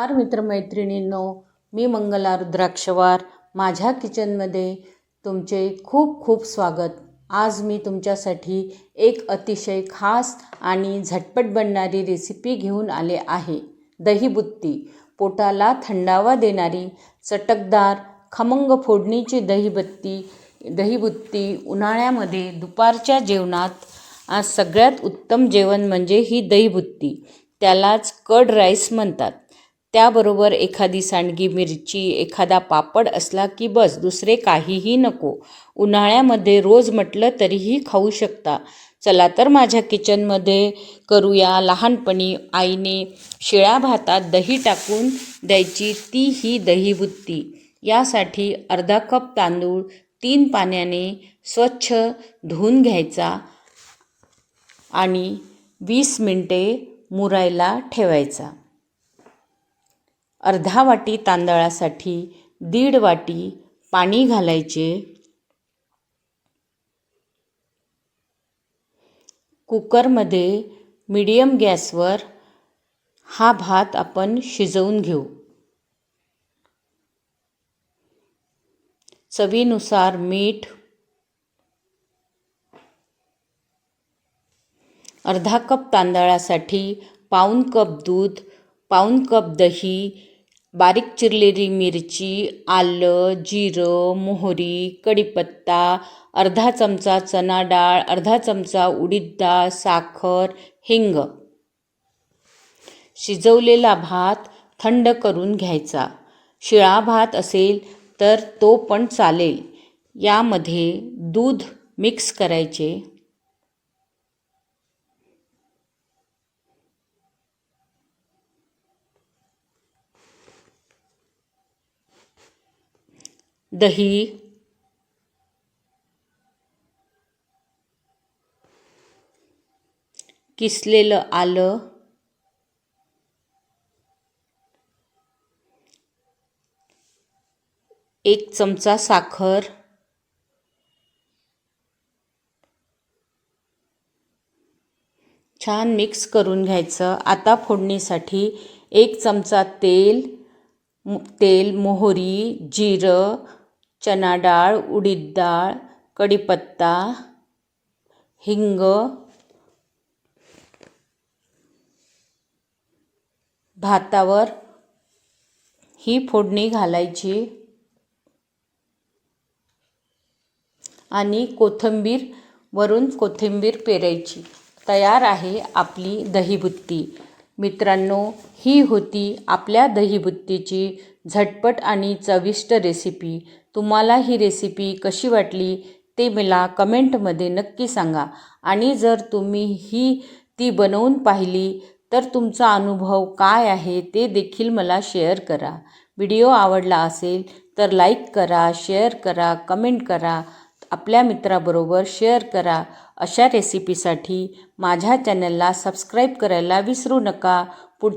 नमस्कार मित्रमैत्रिणींनो मी मंगला रुद्राक्षवार माझ्या किचनमध्ये तुमचे खूप खूप स्वागत. आज मी तुमच्यासाठी एक अतिशय खास आणि झटपट बनणारी रेसिपी घेऊन आले आहे. दहीबुत्ती पोटाला थंडावा देणारी चटकदार खमंग फोडणीची दहीबत्ती दहीबुत्ती उन्हाळ्यामध्ये दुपारच्या जेवणात आज सगळ्यात उत्तम जेवण म्हणजे ही दहीबुत्ती त्यालाच कड राईस म्हणतात. त्याबरोबर एखादी सांडगी मिरची एखादा पापड असला की बस दुसरे काहीही नको. उन्हाळ्यामध्ये रोज म्हटलं तरीही खाऊ शकता. चला तर माझ्या किचनमध्ये करूया लहानपणी आईने शिळ्या भातात दही टाकून द्यायची ती ही दहीबुत्ती यासाठी अर्धा कप तांदूळ तीन पाण्याने स्वच्छ धुवून घ्यायचा आणि वीस मिनटे मुरायला ठेवायचा. अर्धा वाटी तांदळासाठी दीड वाटी पाणी घालायचे. कुकरमध्ये मीडियम गॅसवर हा भात आपण शिजवून घेऊ. चवीनुसार मीठ अर्धा कप तांदळासाठी पाऊन कप दूध पाऊन कप दही बारीक चिरलेली मिरची आलं जिरं मोहरी कढीपत्ता अर्धा चमचा चना डाळ अर्धा चमचा उडीद डाळ साखर हिंग. शिजवलेला भात थंड करून घ्यायचा. शिळा भात असेल तर तो पण चालेल. यामध्ये दूध मिक्स करायचे. दही. किसलेलं आलं. एक चमचा साखर. छान मिक्स करून घ्यायचं. आता फोडणीसाठी एक चमचा तेल तेल मोहरी जिरं चना डाळ उडीद डाळ कढीपत्ता हिंग भातावर ही फोडणी घालायची आणि कोथिंबीर वरून कोथिंबीर पेरायची. तयार आहे आपली दहीबुत्ती. मित्रांनो ही होती आपल्या दहीबुत्तीची झटपट आणि चविष्ट रेसिपी तुम्हाला ही रेसिपी कशी वाटली ते मला कमेंटमध्ये नक्की सांगा. आणि जर तुम्ही ही ती बनवून पाहिली तर तुमचा अनुभव काय आहे ते देखील मला शेअर करा. व्हिडिओ आवडला असेल तर लाईक करा शेअर करा कमेंट करा. आपल्या मित्राबरोबर शेअर करा. अशा रेसिपीसाठी माझ्या चॅनलला सबस्क्राईब करायला विसरू नका. पुढ